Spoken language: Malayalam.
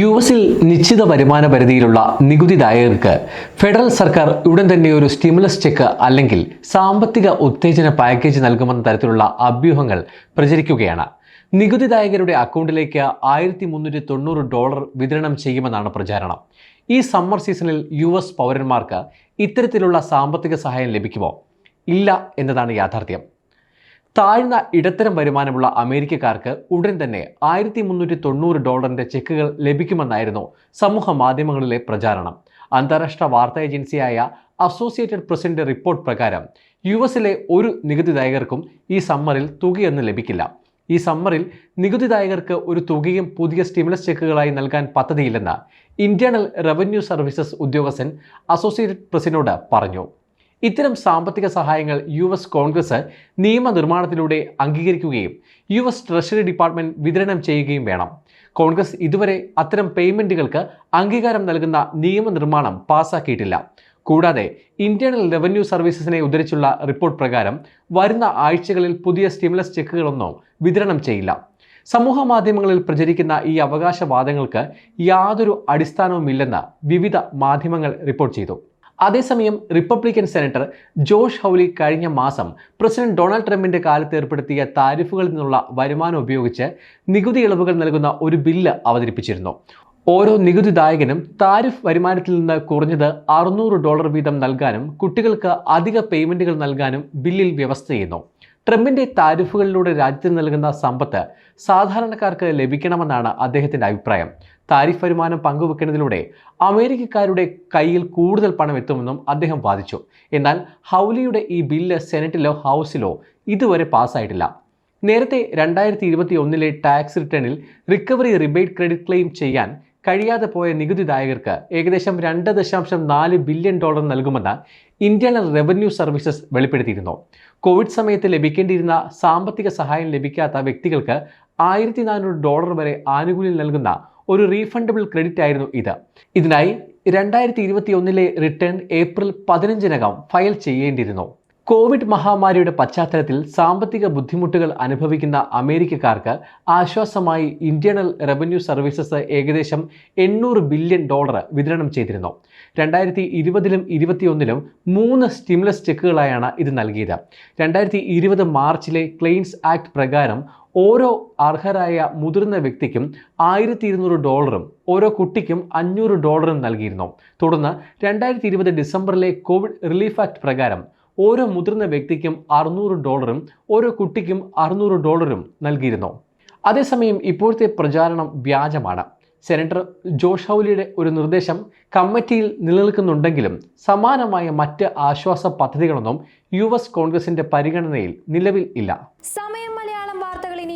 യു എസിൽ നിശ്ചിത വരുമാന പരിധിയിലുള്ള നികുതിദായകർക്ക് ഫെഡറൽ സർക്കാർ ഉടൻ തന്നെ ഒരു സ്റ്റിമുലസ് ചെക്ക് അല്ലെങ്കിൽ സാമ്പത്തിക ഉത്തേജന പാക്കേജ് നൽകുമെന്ന തരത്തിലുള്ള അഭ്യൂഹങ്ങൾ പ്രചരിക്കുകയാണ്. നികുതിദായകരുടെ അക്കൗണ്ടിലേക്ക് ആയിരത്തി മുന്നൂറ്റി തൊണ്ണൂറ് ഡോളർ വിതരണം ചെയ്യുമെന്നാണ് പ്രചാരണം. ഈ സമ്മർ സീസണിൽ യു എസ് പൗരന്മാർക്ക് ഇത്തരത്തിലുള്ള സാമ്പത്തിക സഹായം ലഭിക്കുമോ? ഇല്ല എന്നതാണ് യാഥാർത്ഥ്യം. താഴ്ന്ന ഇടത്തരം വരുമാനമുള്ള അമേരിക്കക്കാർക്ക് ഉടൻ തന്നെ ആയിരത്തി മുന്നൂറ്റി തൊണ്ണൂറ് ഡോളറിന്റെ ചെക്കുകൾ ലഭിക്കുമെന്നായിരുന്നു സമൂഹ മാധ്യമങ്ങളിലെ പ്രചാരണം. അന്താരാഷ്ട്ര വാർത്താ ഏജൻസിയായ അസോസിയേറ്റഡ് പ്രസിന്റെ റിപ്പോർട്ട് പ്രകാരം യു എസിലെ ഒരു നികുതിദായകർക്കും ഈ സമ്മറിൽ തുകയൊന്നും ലഭിക്കില്ല. ഈ സമ്മറിൽ നികുതിദായകർക്ക് ഒരു തുകയും പുതിയ സ്റ്റിമുലസ് ചെക്കുകളായി നൽകാൻ പദ്ധതിയില്ലെന്ന് ഇന്റേണൽ റവന്യൂ സർവീസസ് ഉദ്യോഗസ്ഥൻ അസോസിയേറ്റഡ് പ്രസിനോട് പറഞ്ഞു. ഇത്തരം സാമ്പത്തിക സഹായങ്ങൾ യു എസ് കോൺഗ്രസ് നിയമനിർമ്മാണത്തിലൂടെ അംഗീകരിക്കുകയും യു എസ് ട്രഷറി ഡിപ്പാർട്ട്മെന്റ് വിതരണം ചെയ്യുകയും വേണം. കോൺഗ്രസ് ഇതുവരെ അത്തരം പേയ്മെന്റുകൾക്ക് അംഗീകാരം നൽകുന്ന നിയമനിർമ്മാണം പാസാക്കിയിട്ടില്ല. കൂടാതെ ഇന്റേണൽ റവന്യൂ സർവീസസിനെ ഉദ്ധരിച്ചുള്ള റിപ്പോർട്ട് പ്രകാരം വരുന്ന ആഴ്ചകളിൽ പുതിയ സ്റ്റിമുലസ് ചെക്കുകളൊന്നും വിതരണം ചെയ്യില്ല. സമൂഹ മാധ്യമങ്ങളിൽ പ്രചരിക്കുന്ന ഈ അവകാശവാദങ്ങൾക്ക് യാതൊരു അടിസ്ഥാനവുമില്ലെന്ന് വിവിധ മാധ്യമങ്ങൾ റിപ്പോർട്ട് ചെയ്തു. അതേസമയം റിപ്പബ്ലിക്കൻ സെനറ്റർ ജോഷ് ഹൗലി കഴിഞ്ഞ മാസം പ്രസിഡന്റ് ഡൊണാൾഡ് ട്രംപിന്റെ കാലത്ത് ഏർപ്പെടുത്തിയ താരിഫുകളിൽ നിന്നുള്ള വരുമാനം ഉപയോഗിച്ച് നികുതി ഇളവുകൾ നൽകുന്ന ഒരു ബില്ല് അവതരിപ്പിച്ചിരുന്നു. ഓരോ നികുതിദായകനും താരിഫ് വരുമാനത്തിൽ നിന്ന് കുറഞ്ഞത് അറുന്നൂറ് ഡോളർ വീതം നൽകാനും കുട്ടികൾക്ക് അധിക പേയ്മെന്റുകൾ നൽകാനും ബില്ലിൽ വ്യവസ്ഥ ചെയ്യുന്നു. ട്രംപിന്റെ താരിഫുകളിലൂടെ രാജ്യത്തിന് നൽകുന്ന സമ്പത്ത് സാധാരണക്കാർക്ക് ലഭിക്കണമെന്നാണ് അദ്ദേഹത്തിന്റെ അഭിപ്രായം. താരിഫ് വരുമാനം പങ്കുവെക്കുന്നതിലൂടെ അമേരിക്കക്കാരുടെ കയ്യിൽ കൂടുതൽ പണം എത്തുമെന്നും അദ്ദേഹം വാദിച്ചു. എന്നാൽ ഹൗലിയുടെ ഈ ബില്ല് സെനറ്റിലോ ഹൗസിലോ ഇതുവരെ പാസ്സായിട്ടില്ല. നേരത്തെ രണ്ടായിരത്തി ഇരുപത്തി ഒന്നിലെ ടാക്സ് റിട്ടേണിൽ റിക്കവറി റിബേറ്റ് ക്രെഡിറ്റ് ക്ലെയിം ചെയ്യാൻ കഴിയാതെ പോയ നികുതിദായകർക്ക് ഏകദേശം രണ്ട് ദശാംശം നാല് ബില്യൺ ഡോളർ നൽകുമെന്ന് ഇന്റേണൽ റവന്യൂ സർവീസസ് വെളിപ്പെടുത്തിയിരുന്നു. കോവിഡ് സമയത്ത് ലഭിക്കേണ്ടിയിരുന്ന സാമ്പത്തിക സഹായം ലഭിക്കാത്ത വ്യക്തികൾക്ക് ആയിരത്തി നാനൂറ് ഡോളർ വരെ ആനുകൂല്യം നൽകുന്ന ഒരു റീഫണ്ടബിൾ ക്രെഡിറ്റ് ആയിരുന്നു ഇത്. ഇതിനായി രണ്ടായിരത്തി ഇരുപത്തി ഒന്നിലെ റിട്ടേൺ ഏപ്രിൽ പതിനഞ്ചിനകം ഫയൽ ചെയ്യേണ്ടിയിരുന്നു. കോവിഡ് മഹാമാരിയുടെ പശ്ചാത്തലത്തിൽ സാമ്പത്തിക ബുദ്ധിമുട്ടുകൾ അനുഭവിക്കുന്ന അമേരിക്കക്കാർക്ക് ആശ്വാസമായി ഇന്റേണൽ റവന്യൂ സർവീസസ് ഏകദേശം എണ്ണൂറ് ബില്യൺ ഡോളർ വിതരണം ചെയ്തിരുന്നു. രണ്ടായിരത്തി ഇരുപതിലും ഇരുപത്തിയൊന്നിലും മൂന്ന് സ്റ്റിമുലസ് ചെക്കുകളായാണ് ഇത് നൽകിയത്. രണ്ടായിരത്തി ഇരുപത് മാർച്ചിലെ ക്ലെയിംസ് ആക്ട് പ്രകാരം ഓരോ അർഹരായ മുതിർന്ന വ്യക്തിക്കും ആയിരത്തി ഇരുന്നൂറ് ഡോളറും ഓരോ കുട്ടിക്കും അഞ്ഞൂറ് ഡോളറും നൽകിയിരുന്നു. തുടർന്ന് രണ്ടായിരത്തി ഇരുപത് ഡിസംബറിലെ കോവിഡ് റിലീഫ് ആക്ട് പ്രകാരം ഓരോ മുതിർന്ന വ്യക്തിക്കും അറുന്നൂറ് ഡോളറും ഓരോ കുട്ടിക്കും അറുന്നൂറ് ഡോളറും നൽകിയിരുന്നു. അതേസമയം ഇപ്പോഴത്തെ പ്രചാരണം വ്യാജമാണ്. സെനറ്റർ ജോഷ് ഹൗലിയുടെ ഒരു നിർദ്ദേശം കമ്മിറ്റിയിൽ നിലനിൽക്കുന്നുണ്ടെങ്കിലും സമാനമായ മറ്റ് ആശ്വാസ പദ്ധതികളൊന്നും യു എസ് കോൺഗ്രസിന്റെ പരിഗണനയിൽ നിലവിൽ ഇല്ല. Samayam Malayalam